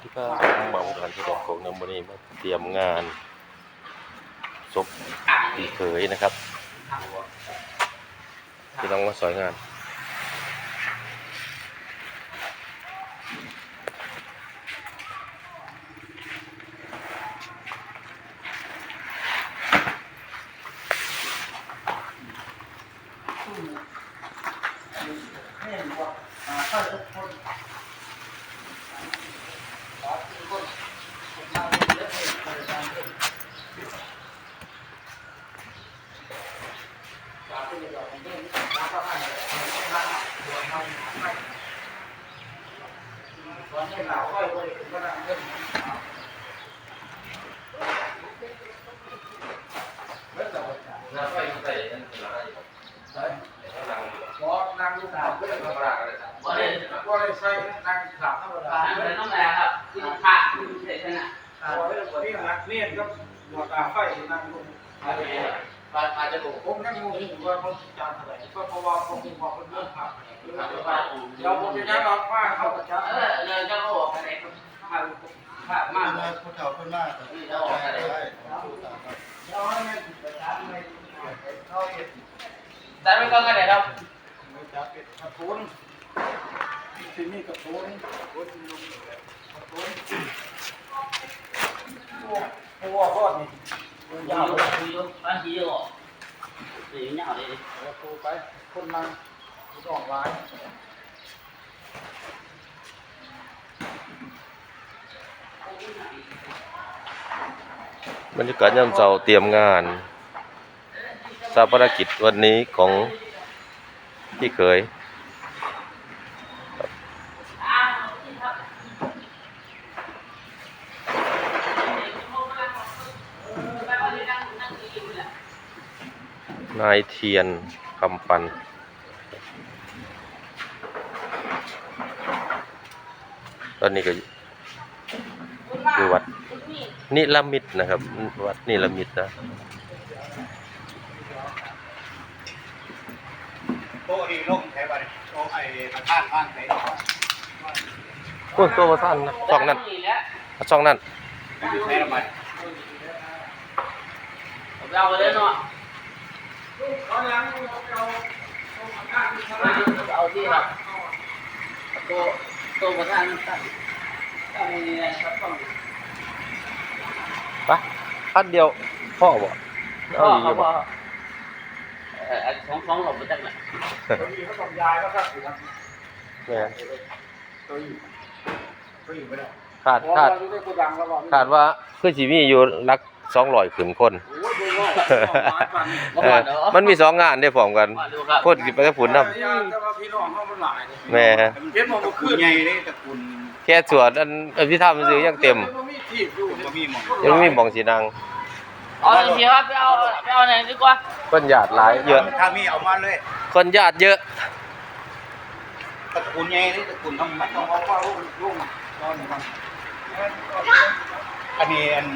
วัสดีครับผมหมาบุการแสดงของน้ำวันนี้มาเตรียมงานศพพี่เขยนะครับพี่น้องมาสอยงานนั่งลูกสาวเพื่อนธรรมดาเลยครับว่าได้ว่าได้ใช้นั่งขับธรรมดา ร้านเลยต้องแล้วครับคือขาดคือเสร็จแล้วนะ ว่าได้ นี่นักเนียนก็หัวตาไฟนั่งลงอะไร ปลาปลาจะบุกผมนั่งงงว่าเขาจานอะไรก็เพราะว่าเขาเป็นความเรื่องขับเราผมจะได้รับว่าเขาประเออเลยจะบอกอะไรครับมาขาดมากมาผู้เฒ่าคนมากแต่ที่เราได้ได้ผู้ตาครับำเราไม่ประจำไม่เขาเห็นแต่ไม่ต้องกันเลยครับไม่จับเป็นกระทุนที่นี่กระทุนกระทุนกระทุนโอ้โหพ่อนี่ ยาวเลยคุยด้วยบ้านที่เยอะหรือยาวเลยเราปูไป คนนั่งสองร้ายบรรยากาศยามเช้าเตรียมงานสาปนกิจวันนี้ของพี่เขย นายเทียนคำปัน ตอนนี้ก็อยู่วัดนิรมิตนะครับ วัดนิรมิตนะโต๊ะนี่ล่มแถวบ้านโต๊ะไอ้ประธานบ้านไหนโอ้ยตัวมาสั้นนะช่องนั้นช่องนั้นอยู่ไหนละมันเราเลยเนาะ เอาที่ครับตัวตัวประธานนั่นตั้งตั้งนี่นะครับต้องปะพันเดียวพ่อบ่พ่อเอาอีกเขาบ่บอกเออสองสองหลบมาจากไหนตัวนี้ก็ต้องย้ายก็ครับแม่นตัวอยู่ตัวอยู่ไม่ได้ขาดเพราะขาดว่าอยู่ในโกดังแล้วบอกขาดว่าคือสิมีอยู่รัก200ขึ้นคนโอ้ยดูว่าหมาปั่น เออมันมีสองงานได้พร้อมกันมาดูครับคนสิไปกับฝุ่นนำแต่ว่าพี่น้องเขามันหลายแม่เห็นบอกว่าคืขึ้อนใหญ่เลยตระกูลแค่สวดอันอภิธรรมซื้อยังเต็มมันมีที่อยู่บ่มีหมองยังไม่มีหมองสินั่งเอาเสียครับไปเอาไปเอาไหนดีกว่าคนญาติหลายเยอะถ้ามีเอามาเลยคนญาติเยอะตระกูลใหญ่เลยตระกูลทำมันต้องเอาว่าลูกลูกนอนมันอันนี้อัน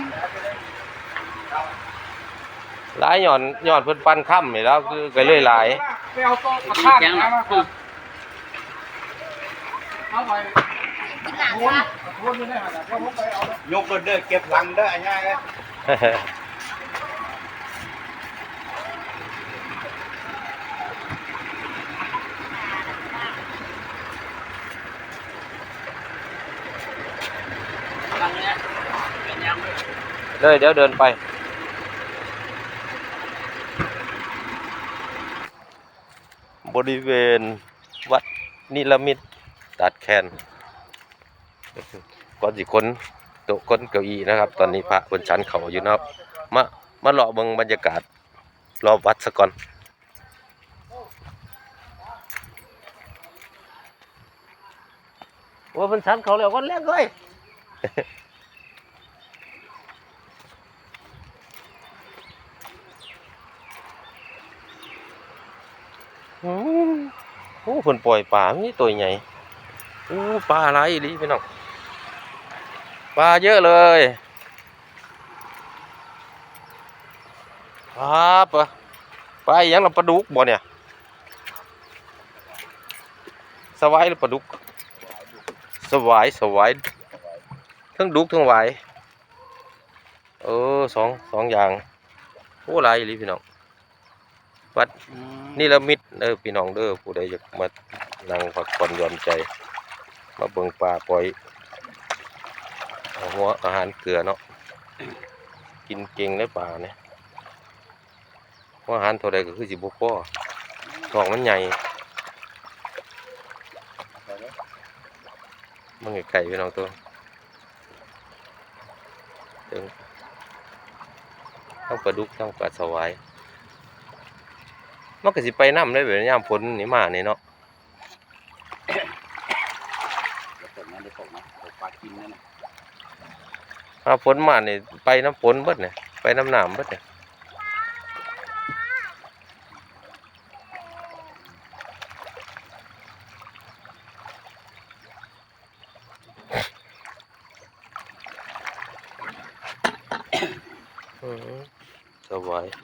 หลายหย่อนหย่อนเพิ่นปั้นค่ำนี่แล้วคือก็เลยหลายไปเอาโต๊ะกระดีทะแข็งมานะเอาไปโทนโทนอยู่ในหันเพราะผมไปเอาแล้วยกรถเด้อเก็บหลังเด้ออันนี้เลยฟังเฮ้ยเป็นยังเลยเดี๋ยวเดินไป บริเวณวัดนิรมิตตัดแคนก่อนสิคนโต๊ะคนเก้าอี้นะครับ ตอนนี้พระบนชั้นเขาอยู่นะครับ มามาเลาะเบิ่งบรรยากาศรอบวัดซะก่อนว่าบนชั้นเขาแล้ววันแรกเลย โอ้เพิ่นปล่อยปลามีตัวใหญ่โอ้ปลาอะไรอีหลีพี่น้องปลาเยอะเลยครับปะปลาอหยังล่ะปลาดุกบ่เนี่ยสวายหรือปลาดุกสวายสวายทั้งดุกทั้งหวเออสองสองอย่างโอ้หลายอีหลีพี่น้อง วัดนี่ละมิดเด้อพี่น้องเด้อผู้ใดอยากมานั่งพักผ่อนหย่อนใจ มาเบิ่งปลาปล่อยเอาหัวอาหารเกลือเนาะกินเก่งได้ปลาเนี่ยหัวอาหารเท่าใดก็คือสิบ่พอท้องมันใหญ่มันไก่พี่น้องตัวถึงทั้งปลาดุกทั้งปลาสวาย มันก็สิไปน้ำได้แบบยามฝนนี่มานี่เนาะเดี๋ยวตกนะเดี๋ยวตกนะตกปลากินนั่นนะถ้าฝนมานี่ไปน้ำฝนเบิดเนี่ยไปน้ำน้ำเบิดเนี่ยอืมสบาย